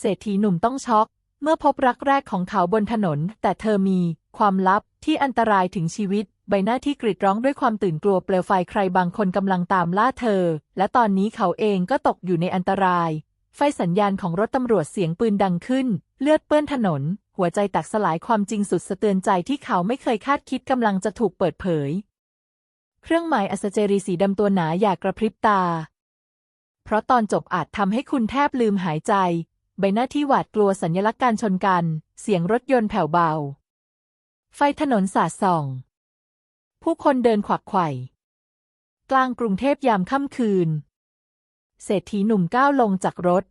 เศรษฐีหนุ่มต้องช็อก เมื่อพบรักแรกของเขาบนถนน แต่เธอมีความลับที่อันตรายถึงชีวิต ใบหน้าที่กรีดร้องด้วยความตื่นกลัวเปลวไฟใครบางคนกำลังตามล่าเธอ และตอนนี้เขาเองก็ตกอยู่ในอันตราย ไฟสัญญาณของรถตำรวจเสียงปืนดังขึ้น เลือดเปื้อนถนน หัวใจแตกสลายความจริงสุดสะเตือนใจที่เขาไม่เคยคาดคิดกำลังจะถูกเปิดเผย เครื่องหมายอัศเจรีสีดำตัวหนาอย่ากระพริบตา เพราะตอนจบอาจทำให้คุณแทบลืมหายใจ ใบหน้าที่หวาดกลัวสัญลักษณ์การชนกัน เสียงรถยนต์แผ่วเบา ไฟถนนสาดส่อง ผู้คนเดินขวักไขว่กลางกรุงเทพยามค่ำคืน เศรษฐีหนุ่มก้าวลงจากรถ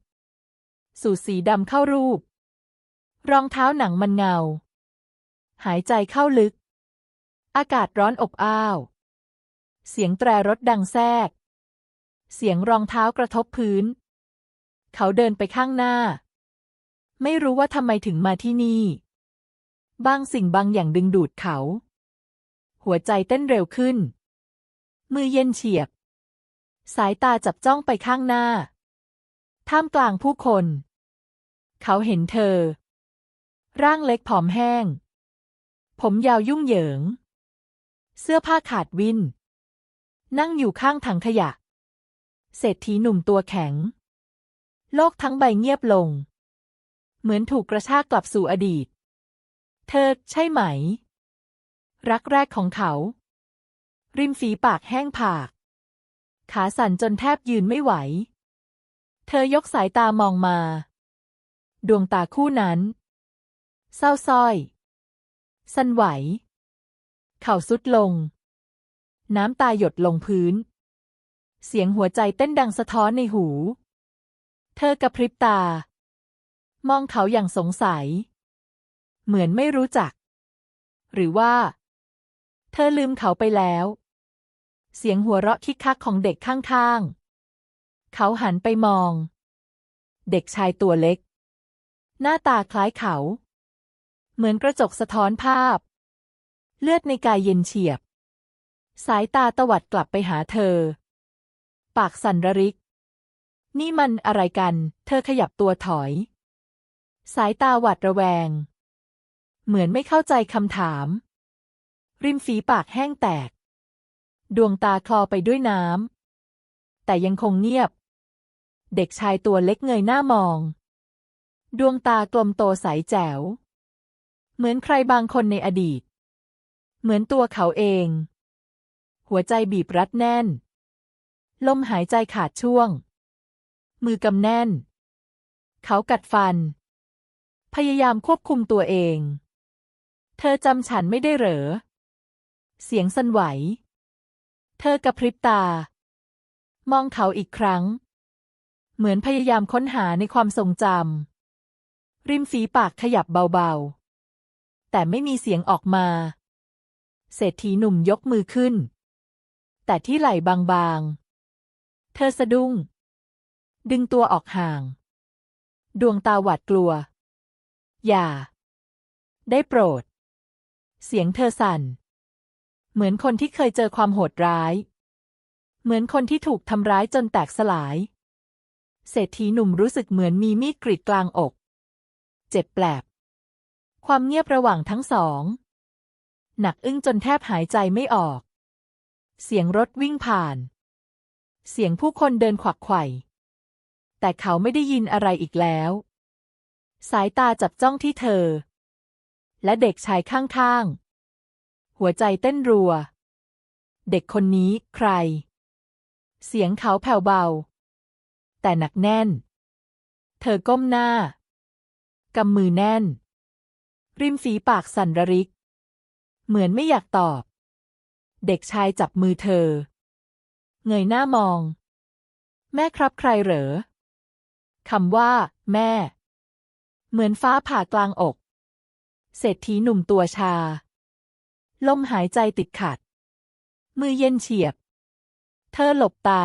สูทสีดำเข้ารูป รองเท้าหนังมันเงา หายใจเข้าลึก อากาศร้อนอบอ้าว เสียงแตรรถดังแทรก เสียงรองเท้ากระทบพื้น เขาเดินไปข้างหน้า ไม่รู้ว่าทำไมถึงมาที่นี่ บางสิ่งบางอย่างดึงดูดเขา หัวใจเต้นเร็วขึ้น มือเย็นเฉียบ สายตาจับจ้องไปข้างหน้า ท่ามกลางผู้คน เขาเห็นเธอ ร่างเล็กผอมแห้ง ผมยาวยุ่งเหยิง เสื้อผ้าขาดวิน นั่งอยู่ข้างถังขยะ เศรษฐีหนุ่มตัวแข็ง โลกทั้งใบเงียบลง เหมือนถูกกระชากกลับสู่อดีต เธอใช่ไหม รักแรกของเขา ริมฝีปากแห้งผาก ขาสั่นจนแทบยืนไม่ไหว เธอยกสายตามองมา ดวงตาคู่นั้น เศร้าส้อย สั่นไหว เข่าสุดลง น้ำตาหยดลงพื้น เสียงหัวใจเต้นดังสะท้อนในหู เธอกระพริบตา มองเขาอย่างสงสัย เหมือนไม่รู้จัก หรือว่า เธอลืมเขาไปแล้ว เสียงหัวเราะคิกคักของเด็กข้างๆ เขาหันไปมอง เด็กชายตัวเล็ก หน้าตาคล้ายเขา เหมือนกระจกสะท้อนภาพ เลือดในกายเย็นเฉียบ สายตาตวัดกลับไปหาเธอ ปากสั่นระริก นี่มันอะไรกัน เธอขยับตัวถอย สายตาหวาดระแวง เหมือนไม่เข้าใจคำถาม ริมฝีปากแห้งแตก ดวงตาคลอไปด้วยน้ำ แต่ยังคงเงียบ เด็กชายตัวเล็กเงยหน้ามอง ดวงตากลมโตใสแจ๋ว เหมือนใครบางคนในอดีต เหมือนตัวเขาเอง หัวใจบีบรัดแน่น ลมหายใจขาดช่วง มือกำแน่น เขากัดฟัน พยายามควบคุมตัวเอง เธอจำฉันไม่ได้เหรอ เสียงสั่นไหว เธอกระพริบตา มองเขาอีกครั้ง เหมือนพยายามค้นหาในความทรงจำริมฝีปากขยับเบาๆ แต่ไม่มีเสียงออกมาเศรษฐีหนุ่มยกมือขึ้น แต่ที่ไหล่บางๆ เธอสะดุ้ง ดึงตัวออกห่าง ดวงตาหวาดกลัว อย่า ได้โปรด เสียงเธอสั่น เหมือนคนที่เคยเจอความโหดร้าย เหมือนคนที่ถูกทำร้ายจนแตกสลาย เศรษฐีหนุ่มรู้สึกเหมือนมีมีดกรีดกลางอก เจ็บแปลบ ความเงียบระหว่างทั้งสอง หนักอึ้งจนแทบหายใจไม่ออก เสียงรถวิ่งผ่าน เสียงผู้คนเดินขวักไขว่ แต่เขาไม่ได้ยินอะไรอีกแล้ว สายตาจับจ้องที่เธอ และเด็กชายข้างๆ หัวใจเต้นรัว เด็กคนนี้ใคร เสียงเขาแผ่วเบา แต่หนักแน่น เธอก้มหน้ากำมือแน่น ริมฝีปากสั่นระริก เหมือนไม่อยากตอบ เด็กชายจับมือเธอ เงยหน้ามอง แม่ครับใครเหรอ คำว่า แม่ เหมือนฟ้าผ่ากลางอก เศรษฐีหนุ่มตัวชา ลมหายใจติดขัด มือเย็นเฉียบ เธอหลบตา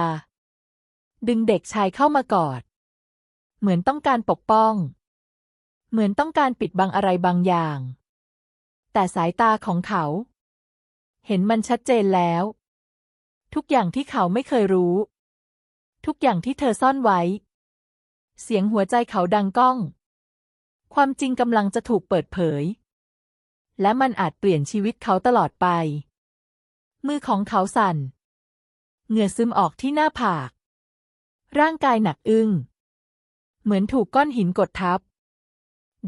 ดึงเด็กชายเข้ามากอด เหมือนต้องการปกป้อง เหมือนต้องการปิดบังอะไรบางอย่าง แต่สายตาของเขา เห็นมันชัดเจนแล้ว ทุกอย่างที่เขาไม่เคยรู้ ทุกอย่างที่เธอซ่อนไว้ เสียงหัวใจเขาดังก้อง ความจริงกำลังจะถูกเปิดเผย และมันอาจเปลี่ยนชีวิตเขาตลอดไป มือของเขาสั่น เหงื่อซึมออกที่หน้าผาก ร่างกายหนักอึ้ง เหมือนถูกก้อนหินกดทับ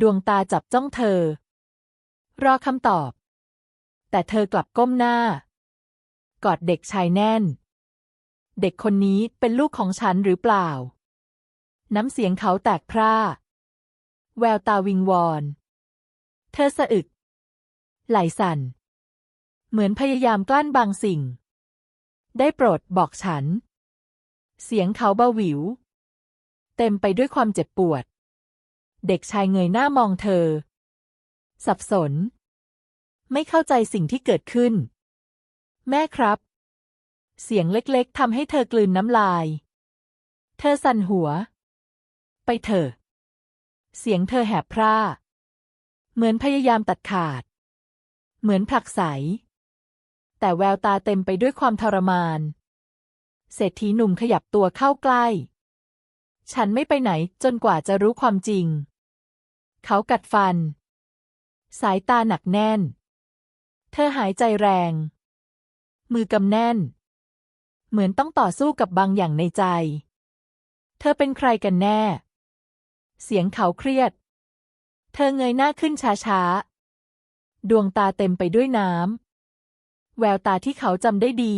ดวงตาจับจ้องเธอ รอคำตอบ แต่เธอกลับก้มหน้า กอดเด็กชายแน่น เด็กคนนี้เป็นลูกของฉันหรือเปล่า น้ำเสียงเขาแตกพร่า แววตาวิงวอน เธอสะอึก ไหลสั่น เหมือนพยายามกลั้นบางสิ่ง ได้โปรดบอกฉัน เสียงเขาเบาหวิว เต็มไปด้วยความเจ็บปวด เด็กชายเงยหน้ามองเธอ สับสน ไม่เข้าใจสิ่งที่เกิดขึ้น แม่ครับ เสียงเล็กๆทำให้เธอกลืนน้ำลาย เธอสั่นหัว ไปเถอะ เสียงเธอแหบพร่า เหมือนพยายามตัดขาด เหมือนผลักไส แต่แววตาเต็มไปด้วยความทรมาน เศรษฐีหนุ่มขยับตัวเข้าใกล้ ฉันไม่ไปไหนจนกว่าจะรู้ความจริง เขากัดฟัน สายตาหนักแน่น เธอหายใจแรง มือกำแน่น เหมือนต้องต่อสู้กับบางอย่างในใจเธอเป็นใครกันแน่ เสียงเขาเครียด เธอเงยหน้าขึ้นช้าๆ ดวงตาเต็มไปด้วยน้ำ แววตาที่เขาจำได้ดี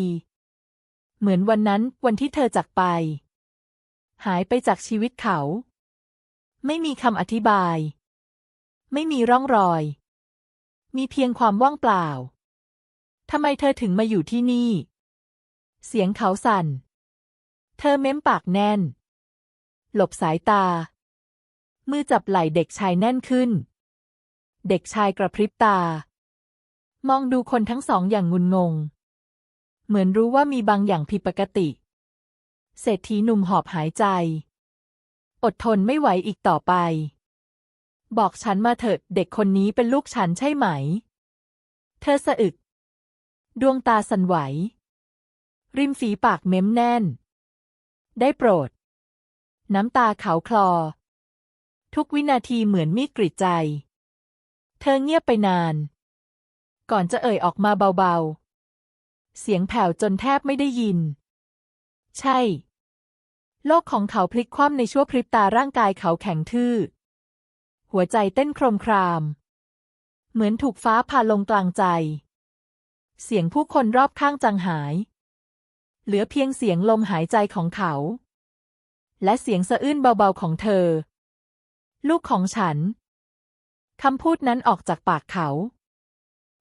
เหมือนวันนั้นวันที่เธอจากไป หายไปจากชีวิตเขา ไม่มีคำอธิบาย ไม่มีร่องรอย มีเพียงความว่างเปล่า ทำไมเธอถึงมาอยู่ที่นี่ เสียงเขาสั่น เธอเม้มปากแน่น หลบสายตา มือจับไหล่เด็กชายแน่นขึ้น เด็กชายกระพริบตา มองดูคนทั้งสองอย่างงุนงง เหมือนรู้ว่ามีบางอย่างผิดปกติ เศรษฐีหนุ่มหอบหายใจ อดทนไม่ไหวอีกต่อไป บอกฉันมาเถิดเด็กคนนี้เป็นลูกฉันใช่ไหม เธอสะอึก ดวงตาสั่นไหว ริมฝีปากเม้มแน่น ได้โปรด น้ำตาขาวคลอ ทุกวินาทีเหมือนมีดกรีดใจ เธอเงียบไปนาน ก่อนจะเอ่ยออกมาเบาๆ เสียงแผ่วจนแทบไม่ได้ยิน ใช่ โลกของเขาพลิกคว่ำในชั่วพริบตาร่างกายเขาแข็งทื่อ หัวใจเต้นโครมคราม เหมือนถูกฟ้าผ่าลงกลางใจ เสียงผู้คนรอบข้างจางหาย เหลือเพียงเสียงลมหายใจของเขา และเสียงสะอื้นเบาๆของเธอ ลูกของฉัน คำพูดนั้นออกจากปากเขา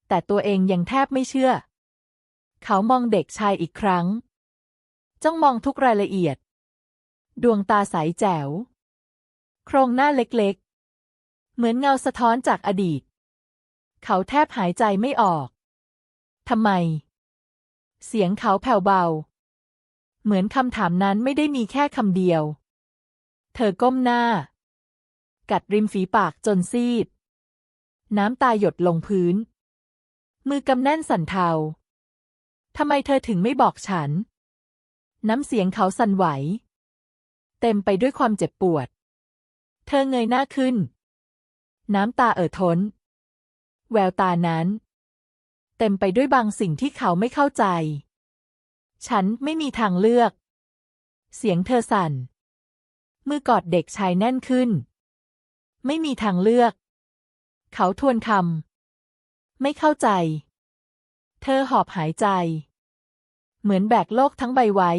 แต่ตัวเองยังแทบไม่เชื่อ เขามองเด็กชายอีกครั้ง จ้องมองทุกรายละเอียด ดวงตาใสแจ๋ว โครงหน้าเล็กๆ เหมือนเงาสะท้อนจากอดีต เขาแทบหายใจไม่ออก ทำไม เสียงเขาแผ่วเบา เหมือนคำถามนั้นไม่ได้มีแค่คำเดียว เธอก้มหน้า กัดริมฝีปากจนซีด น้ำตาหยดลงพื้น มือกำแน่นสั่นเทาทำไมเธอถึงไม่บอกฉัน น้ำเสียงเขาสั่นไหว เต็มไปด้วยความเจ็บปวด เธอเงยหน้าขึ้น น้ำตาเอ่อท้น แววตานั้น เต็มไปด้วยบางสิ่งที่เขาไม่เข้าใจ ฉันไม่มีทางเลือก เสียงเธอสั่น มือกอดเด็กชายแน่นขึ้น ไม่มีทางเลือก เขาทวนคำไม่เข้าใจ เธอหอบหายใจ เหมือนแบกโลกทั้งใบไว้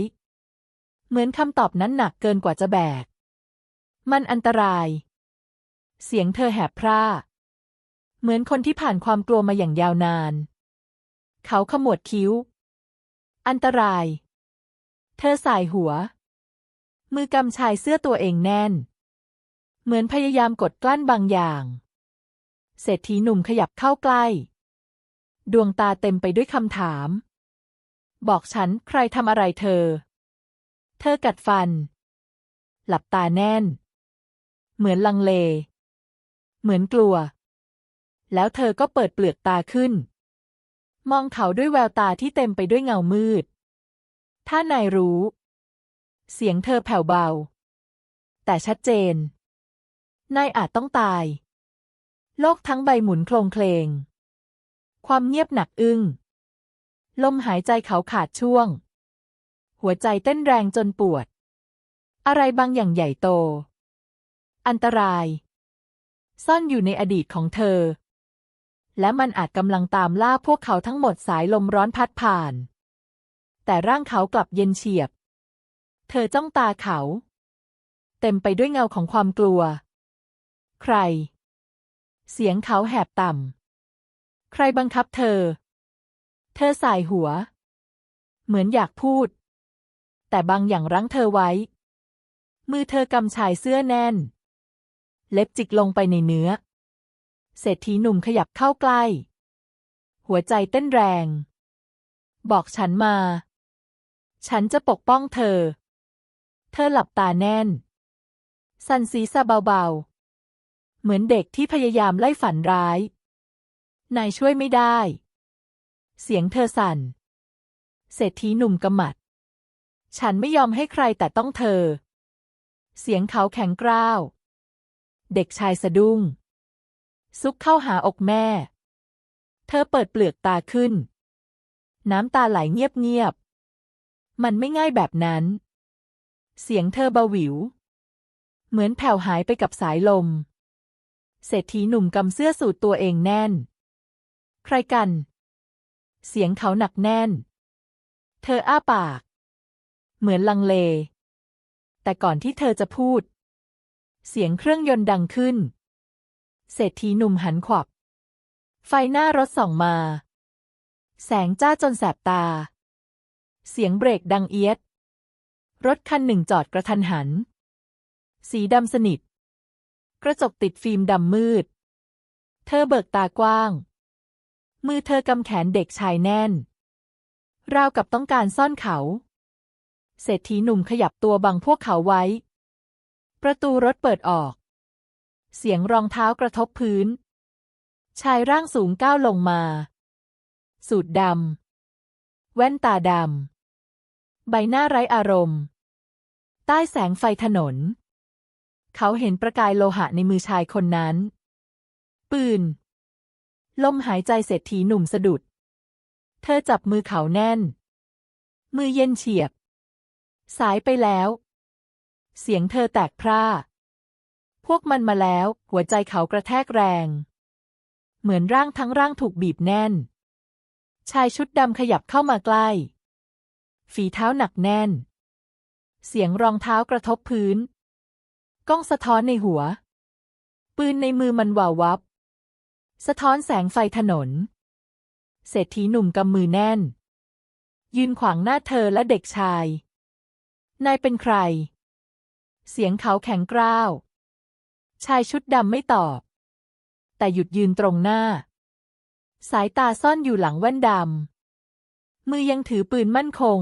เหมือนคำตอบนั้นหนักเกินกว่าจะแบก มันอันตราย เสียงเธอแหบพร่า เหมือนคนที่ผ่านความกลัวมาอย่างยาวนาน เขาขมวดคิ้ว อันตราย เธอสายหัว มือกำชายเสื้อตัวเองแน่น เหมือนพยายามกดกลั้นบางอย่าง เศรษฐีหนุ่มขยับเข้าใกล้ ดวงตาเต็มไปด้วยคำถาม บอกฉันใครทำอะไรเธอ เธอกัดฟัน หลับตาแน่น เหมือนลังเล เหมือนกลัว แล้วเธอก็เปิดเปลือกตาขึ้น มองเขาด้วยแววตาที่เต็มไปด้วยเงามืด ถ้านายรู้ เสียงเธอแผ่วเบา แต่ชัดเจน นายอาจต้องตาย โลกทั้งใบหมุนโคลงเคลง ความเงียบหนักอึ้ง ลมหายใจเขาขาดช่วง หัวใจเต้นแรงจนปวด อะไรบางอย่างใหญ่โต อันตราย ซ่อนอยู่ในอดีตของเธอ และมันอาจกำลังตามล่าพวกเขาทั้งหมดสายลมร้อนพัดผ่าน แต่ร่างเขากลับเย็นเฉียบ เธอจ้องตาเขา เต็มไปด้วยเงาของความกลัว ใคร เสียงเขาแหบต่ำ ใครบังคับเธอ เธอสายหัว เหมือนอยากพูด แต่บางอย่างรั้งเธอไว้ มือเธอกำชายเสื้อแน่น เล็บจิกลงไปในเนื้อ เศรษฐีหนุ่มขยับเข้าใกล้ หัวใจเต้นแรง บอกฉันมา ฉันจะปกป้องเธอ เธอหลับตาแน่น สันศีรษะเบาๆ เหมือนเด็กที่พยายามไล่ฝันร้าย นายช่วยไม่ได้ เสียงเธอสั่น เศรษฐีหนุ่มกำหมัด ฉันไม่ยอมให้ใครแต่ต้องเธอ เสียงเขาแข็งกร้าว เด็กชายสะดุ้ง ซุกเข้าหาอกแม่ เธอเปิดเปลือกตาขึ้น น้ำตาไหลเงียบๆ มันไม่ง่ายแบบนั้น เสียงเธอเบาหวิว เหมือนแผ่วหายไปกับสายลม เศรษฐีหนุ่มกำเสื้อสูทตัวเองแน่น ใครกัน เสียงเขาหนักแน่น เธออ้าปาก เหมือนลังเล แต่ก่อนที่เธอจะพูด เสียงเครื่องยนต์ดังขึ้น เศรษฐีหนุ่มหันขวับ ไฟหน้ารถส่องมา แสงจ้าจนแสบตา เสียงเบรกดังเอียด รถคันหนึ่งจอดกระทันหัน สีดำสนิท กระจกติดฟิล์มดำมืด เธอเบิกตากว้าง มือเธอกำแขนเด็กชายแน่น ราวกับต้องการซ่อนเขา เศรษฐีหนุ่มขยับตัวบังพวกเขาไว้ ประตูรถเปิดออก เสียงรองเท้ากระทบพื้น ชายร่างสูงก้าวลงมา สูทดำแว่นตาดำใบหน้าไร้อารมณ์ ใต้แสงไฟถนน เขาเห็นประกายโลหะในมือชายคนนั้น ปืน ลมหายใจเศรษฐีหนุ่มสะดุด เธอจับมือเขาแน่น มือเย็นเฉียบ สายไปแล้ว เสียงเธอแตกพร่า พวกมันมาแล้ว หัวใจเขากระแทกแรง เหมือนร่างทั้งร่างถูกบีบแน่น ชายชุดดำขยับเข้ามาใกล้ ฝีเท้าหนักแน่น เสียงรองเท้ากระทบพื้น กล้องสะท้อนในหัว ปืนในมือมันวาววับ สะท้อนแสงไฟถนน เศรษฐีหนุ่มกำมือแน่น ยืนขวางหน้าเธอและเด็กชาย นายเป็นใคร เสียงเขาแข็งกร้าว ชายชุดดำไม่ตอบ แต่หยุดยืนตรงหน้า สายตาซ่อนอยู่หลังแว่นดำ มือยังถือปืนมั่นคง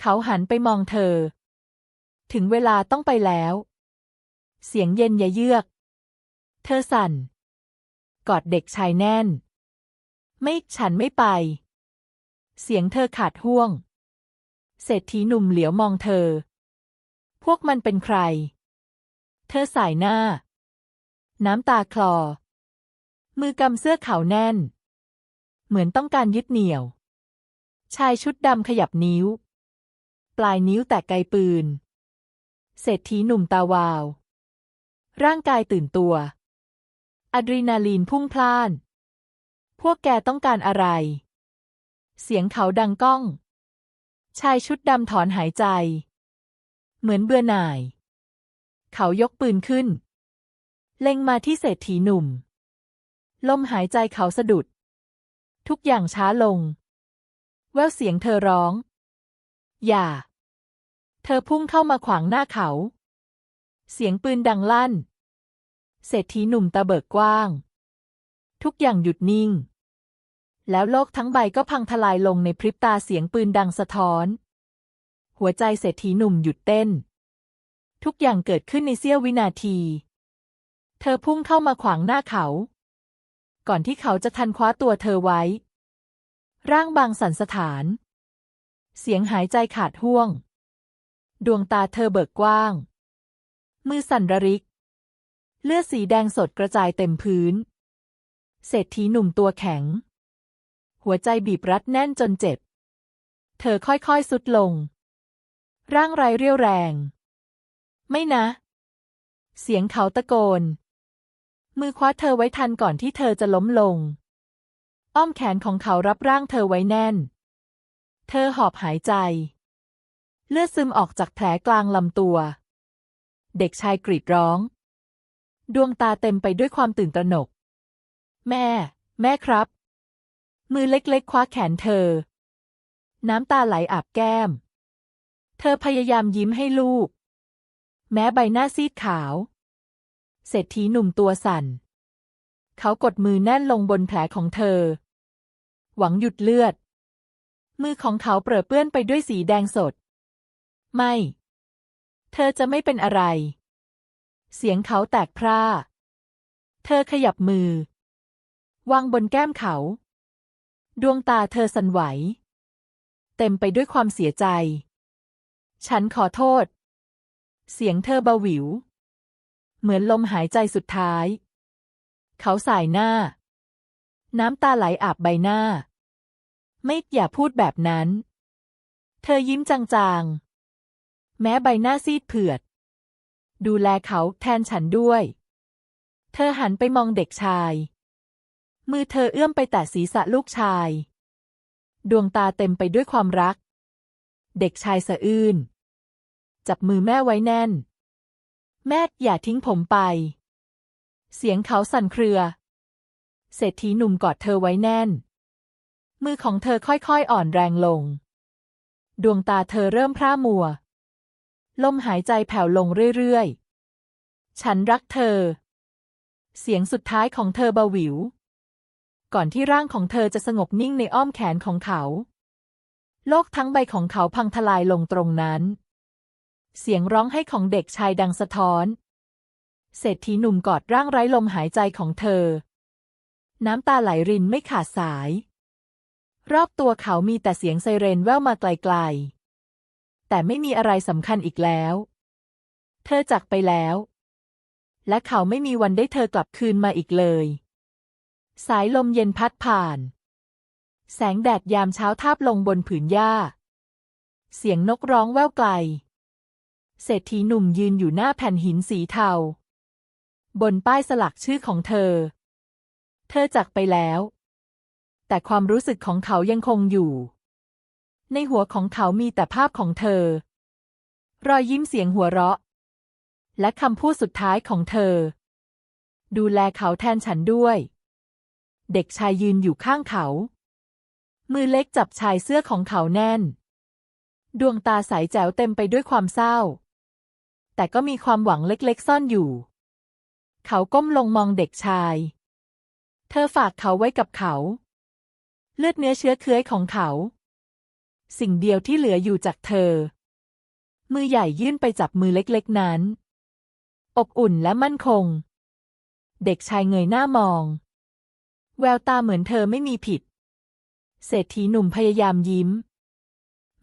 เขาหันไปมองเธอถึงเวลาต้องไปแล้ว เสียงเย็นยะเยือก เธอสั่น กอดเด็กชายแน่น ไม่ฉันไม่ไป เสียงเธอขาดห่วง เศรษฐีหนุ่มเหลียวมองเธอ พวกมันเป็นใคร เธอสายหน้า น้ำตาคลอ มือกำเสื้อขาวแน่น เหมือนต้องการยึดเหนี่ยว ชายชุดดำขยับนิ้ว ปลายนิ้วแตะไกปืนเศรษฐีหนุ่มตาวาว ร่างกายตื่นตัว อะดรีนาลีนพุ่งพล่าน พวกแกต้องการอะไร เสียงเขาดังก้อง ชายชุดดำถอนหายใจ เหมือนเบื่อหน่าย เขายกปืนขึ้น เล็งมาที่เศรษฐีหนุ่ม ลมหายใจเขาสะดุด ทุกอย่างช้าลง แววเสียงเธอร้อง อย่า เธอพุ่งเข้ามาขวางหน้าเขาเสียงปืนดังลั่น เศรษฐีหนุ่มตาเบิกกว้าง ทุกอย่างหยุดนิ่ง แล้วโลกทั้งใบก็พังทลายลงในพริบตาเสียงปืนดังสะท้อน หัวใจเศรษฐีหนุ่มหยุดเต้น ทุกอย่างเกิดขึ้นในเสี้ยววินาที เธอพุ่งเข้ามาขวางหน้าเขา ก่อนที่เขาจะทันคว้าตัวเธอไว้ ร่างบางสันสถาน เสียงหายใจขาดห่วง ดวงตาเธอเบิกกว้าง มือสั่นระริก เลือดสีแดงสดกระจายเต็มพื้น เศรษฐีหนุ่มตัวแข็ง หัวใจบีบรัดแน่นจนเจ็บ เธอค่อยๆสุดลง ร่างไรเรี่ยวแรง ไม่นะ เสียงเขาตะโกน มือคว้าเธอไว้ทันก่อนที่เธอจะล้มลง อ้อมแขนของเขารับร่างเธอไว้แน่น เธอหอบหายใจ เลือดซึมออกจากแผลกลางลำตัว เด็กชายกรีดร้อง ดวงตาเต็มไปด้วยความตื่นตระหนก แม่ แม่ครับ มือเล็กๆ คว้าแขนเธอ น้ำตาไหลอาบแก้ม เธอพยายามยิ้มให้ลูก แม้ใบหน้าซีดขาว เศรษฐีหนุ่มตัวสั่น เขากดมือแน่นลงบนแผลของเธอ หวังหยุดเลือด มือของเขาเปรอะเปื้อนไปด้วยสีแดงสด ไม่ เธอจะไม่เป็นอะไร เสียงเขาแตกพร่า เธอขยับมือ วางบนแก้มเขา ดวงตาเธอสั่นไหว เต็มไปด้วยความเสียใจ ฉันขอโทษ เสียงเธอเบาหวิว เหมือนลมหายใจสุดท้าย เขาสายหน้า น้ำตาไหลอาบใบหน้า ไม่อย่าพูดแบบนั้น เธอยิ้มจางๆ แม้ใบหน้าซีดเผือด ดูแลเขาแทนฉันด้วย เธอหันไปมองเด็กชาย มือเธอเอื้อมไปแตะศีรษะลูกชาย ดวงตาเต็มไปด้วยความรัก เด็กชายสะอื้น จับมือแม่ไว้แน่น แม่อย่าทิ้งผมไป เสียงเขาสั่นเครือ เศรษฐีหนุ่มกอดเธอไว้แน่น มือของเธอค่อยๆอ่อนแรงลง ดวงตาเธอเริ่มพร่ามัว ลมหายใจแผ่วลงเรื่อยๆ ฉันรักเธอ เสียงสุดท้ายของเธอเบาหวิว ก่อนที่ร่างของเธอจะสงบนิ่งในอ้อมแขนของเขา โลกทั้งใบของเขาพังทลายลงตรงนั้น เสียงร้องไห้ของเด็กชายดังสะท้อน เศรษฐีหนุ่มกอดร่างไร้ลมหายใจของเธอ น้ำตาไหลรินไม่ขาดสาย รอบตัวเขามีแต่เสียงไซเรนแว่วมาไกลๆ แต่ไม่มีอะไรสำคัญอีกแล้ว เธอจากไปแล้ว และเขาไม่มีวันได้เธอกลับคืนมาอีกเลย สายลมเย็นพัดผ่าน แสงแดดยามเช้าทาบลงบนผืนหญ้า เสียงนกร้องแว่วไกล เศรษฐีหนุ่มยืนอยู่หน้าแผ่นหินสีเทา บนป้ายสลักชื่อของเธอ เธอจากไปแล้ว แต่ความรู้สึกของเขายังคงอยู่ ในหัวของเขามีแต่ภาพของเธอ รอยยิ้มเสียงหัวเราะ และคำพูดสุดท้ายของเธอ ดูแลเขาแทนฉันด้วย เด็กชายยืนอยู่ข้างเขา มือเล็กจับชายเสื้อของเขาแน่น ดวงตาใสแจ๋วเต็มไปด้วยความเศร้า แต่ก็มีความหวังเล็กๆซ่อนอยู่ เขาก้มลงมองเด็กชาย เธอฝากเขาไว้กับเขา เลือดเนื้อเชื้อเคื้อยของเขา สิ่งเดียวที่เหลืออยู่จากเธอ มือใหญ่ยื่นไปจับมือเล็กๆนั้น อบอุ่นและมั่นคง เด็กชายเงยหน้ามอง แววตาเหมือนเธอไม่มีผิด เศรษฐีหนุ่มพยายามยิ้ม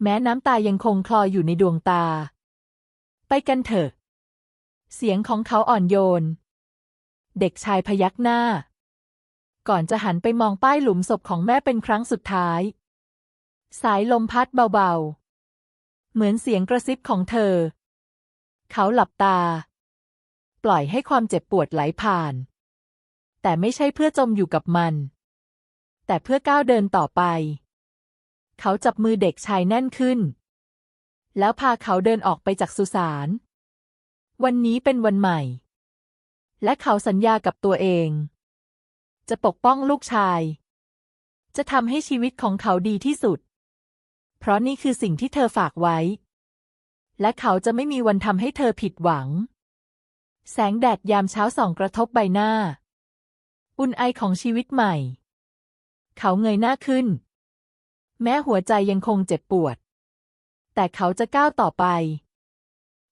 แม้น้ำตายังคงคลออยู่ในดวงตา ไปกันเถอะ เสียงของเขาอ่อนโยน เด็กชายพยักหน้า ก่อนจะหันไปมองป้ายหลุมศพของแม่เป็นครั้งสุดท้าย สายลมพัดเบาๆ เหมือนเสียงกระซิบของเธอ เขาหลับตา ปล่อยให้ความเจ็บปวดไหลผ่าน แต่ไม่ใช่เพื่อจมอยู่กับมัน แต่เพื่อก้าวเดินต่อไป เขาจับมือเด็กชายแน่นขึ้น แล้วพาเขาเดินออกไปจากสุสาน วันนี้เป็นวันใหม่ และเขาสัญญากับตัวเอง จะปกป้องลูกชาย จะทำให้ชีวิตของเขาดีที่สุด เพราะนี่คือสิ่งที่เธอฝากไว้ และเขาจะไม่มีวันทำให้เธอผิดหวัง แสงแดดยามเช้าส่องกระทบใบหน้า อุ่นไอของชีวิตใหม่ เขาเงยหน้าขึ้น แม้หัวใจยังคงเจ็บปวด แต่เขาจะก้าวต่อไป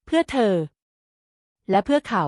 เพื่อเธอ และเพื่อเขา